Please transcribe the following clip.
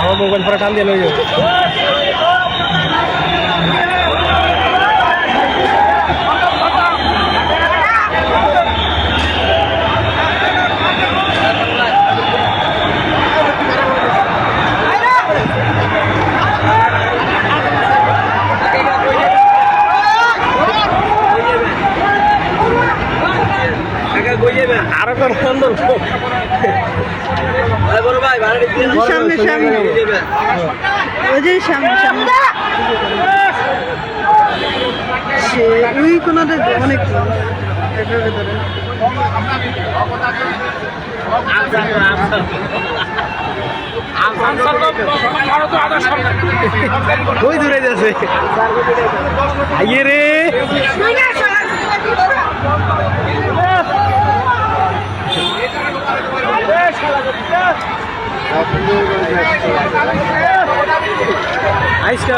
আমার মোবাইল পরে টান সামনে সামনে ওই যে সামনে সামনে সে ওই কোনাতে অনেক কই দূরে যাচ্ছে আইয়ে রে আইসকা